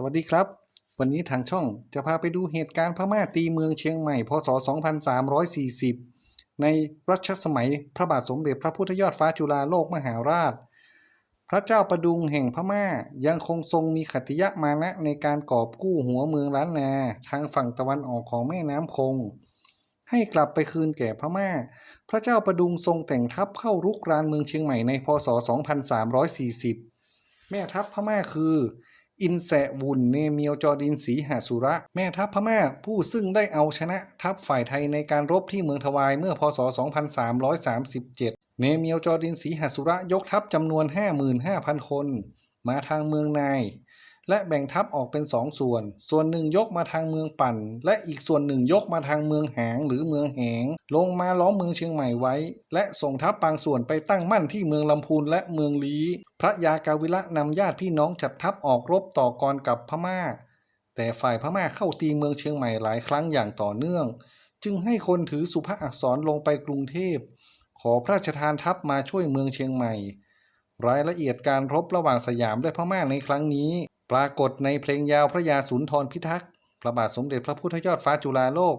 สวัสดีครับ วันนี้ทางช่องจะพาไปดูเหตุการณ์พม่าตีเมืองเชียงใหม่ พศ 2340 ในรัชสมัยพระบาทสมเด็จพระพุทธยอดฟ้าจุฬาโลกมหาราช พระเจ้าประดุงแห่งพม่ายังคงทรงมีขัตติยะมานะในการกอบกู้หัวเมืองล้านนา ทางฝั่งตะวันออกของแม่น้ำคง ให้กลับไปคืนแก่พม่า พระเจ้าประดุงทรงแต่งทัพเข้ารุกรานเมืองเชียงใหม่ในพศ 2340 แม่ทัพพม่าคือ อินแสวุนเนเมียวจอดินสีหาสุระ แม่ทัพพม่าผู้ซึ่งได้เอาชนะทัพฝ่ายไทยในการรบที่เมืองทวายเมื่อพศ 2337 เนเมียวจอดินสีหาสุระยกทัพจำนวน 55,000 คน มาทางเมืองนาย และแบ่งทัพออกเป็นสองส่วน ส่วนหนึ่งยกมาทางเมืองปั่น และอีกส่วนหนึ่งยกมาทางเมืองหางหรือเมืองแหง ลงมาล้อมเมืองเชียงใหม่ไว้ และส่งทัพบางส่วนไปตั้งมั่นที่เมืองลำพูนและเมืองลีพระยากาวิละนำญาติพี่น้องจัดทัพออกรบต่อกรกับพม่า แต่ฝ่ายพม่าเข้าตีเมืองเชียงใหม่หลายครั้งอย่างต่อเนื่อง จึงให้คนถือสุภาอักษรลงไปกรุงเทพ ขอพระราชทานทัพมาช่วยเมืองเชียงใหม่ รายละเอียดการรบระหว่างสยามและพม่าในครั้งนี้ ปรากฏในเพลงยาวพระยาสุนทรพิทักษ์พระบาทสมเด็จพระพุทธยอดฟ้าจุฬาโลก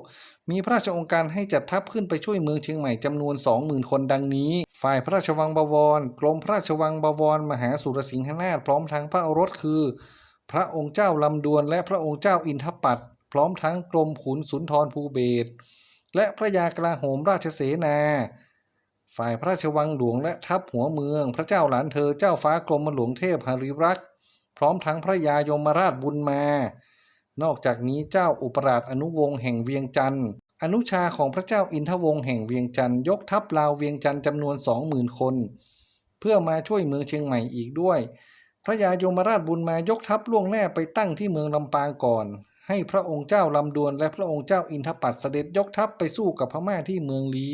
มีพระราชองค์การให้จัดทัพขึ้นไปช่วยเมืองเชียงใหม่จำนวน 20,000 คนดังนี้ ฝ่ายพระราชวังบวร กรมพระราชวังบวร มหาสุรสิงหนาถพร้อมทั้งพระโอรสคือ พระองค์เจ้าลำดวนและพระองค์เจ้าอินทปัตพร้อมทั้งกรมขุนสุนทรภูเบศรและพระยากลาโหมราชเสนา ฝ่ายพระราชวังหลวงและทัพหัวเมือง พระเจ้าหลานเธอเจ้าฟ้ากรมหลวงเทพหริรักษ์ พร้อมทั้งพระยายมราชบุญมา นอกจากนี้เจ้าอุปราชอนุวงศ์แห่งเวียงจันทร์อนุชาของพระเจ้าอินทวงศ์แห่งเวียงจันทร์ยกทัพลาวเวียงจันทร์จำนวนสองหมื่นคน เพื่อมาช่วยเมืองเชียงใหม่อีกด้วย พระยายมราชบุญมายกทัพล่วงหน้าไปตั้งที่เมืองลำปางก่อน ให้พระองค์เจ้าลำดวนและพระองค์เจ้าอินทปัตเสด็จยกทัพไปสู้กับพม่าที่เมืองลี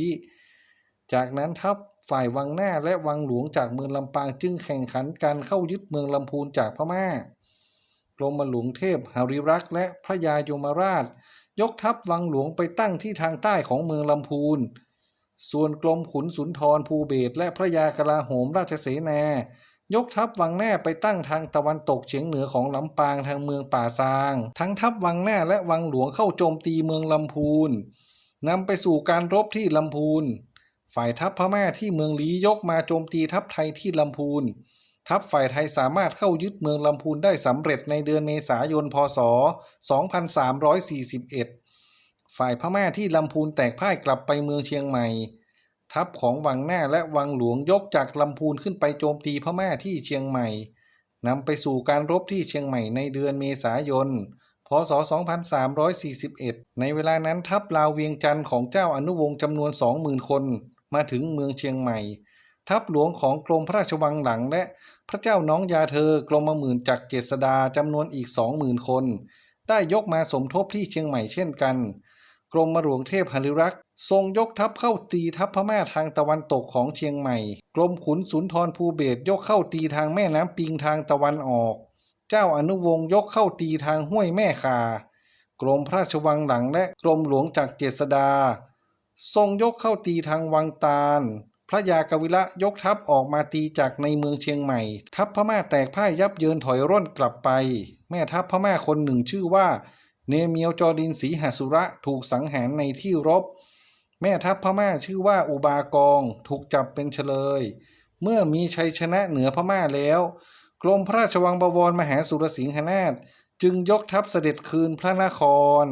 จากนั้นทัพ ฝ่ายวังหน้าและวังหลวงจากเมืองลำปางจึงแข่งขันการเข้ายึดเมืองลำพูนจากพม่ากรมหลวงเทพหริรักษ์และพระยายมราช ยกทัพวังหลวงไปตั้งที่ทางใต้ของเมืองลำพูน ส่วนกรมขุนสุนทรภูเบศและพระยากลาโหมราชเสนายกทัพวังหน้าไปตั้งทางตะวันตกเฉียงเหนือของลำปางทางเมืองป่าซาง ทั้งทัพวังหน้าและวังหลวงเข้าโจมตีเมืองลำพูนนำไปสู่การรบที่ลำพูน ฝ่ายทัพพม่าที่เมืองลียกมาโจมตีทัพไทยที่ลำพูน ทัพฝ่ายไทยสามารถเข้ายึดเมืองลำพูนได้สำเร็จในเดือนเมษายน พศ 2341 ฝ่ายพม่าที่ลำพูนแตกพ่ายกลับไปเมืองเชียงใหม่ ทัพของวังหน้าและวังหลวงยกจากลำพูนขึ้นไปโจมตีพม่าที่เชียงใหม่นำไปสู่การรบที่เชียงใหม่ในเดือนเมษายน พศ 2341 ในเวลานั้นทัพลาวเวียงจันทร์ของเจ้าอนุวงศ์จำนวน 20,000 คน มาถึงเมืองเชียงใหม่ ทัพหลวงของกรมพระราชวังหลังและพระเจ้าน้องยาเธอกรมหมื่นจักรเจษดาจำนวนอีก20,000คน ได้ยกมาสมทบที่เชียงใหม่เช่นกัน กรมหลวงเทพหริรักษ์ทรงยกทัพเข้าตีทัพพม่าทางตะวันตกของเชียงใหม่ กรมขุนสุนทรภูเบศยกเข้าตีทางแม่น้ำปิงทางตะวันออก เจ้าอนุวงศ์ยกเข้าตีทางห้วยแม่คากรมพระราชวังหลังและกรมหลวงจักรเจษดา ทรงยกเข้าตีทางวังตาล พระยากวิละยกทัพออกมาตีจากในเมืองเชียงใหม่ ทัพพม่าแตกพ่ายยับเยินถอยร่นกลับไป แม่ทัพพม่าคนหนึ่งชื่อว่า เนเมียวจอดินสีหสุระถูกสังหารในที่รบ แม่ทัพพม่าชื่อว่าอุบากองถูกจับเป็นเฉลย เมื่อมีชัยชนะเหนือพม่าแล้ว กรมพระราชวังบวรมหาสุรสิงหนาถจึงยกทัพเสด็จคืนพระนคร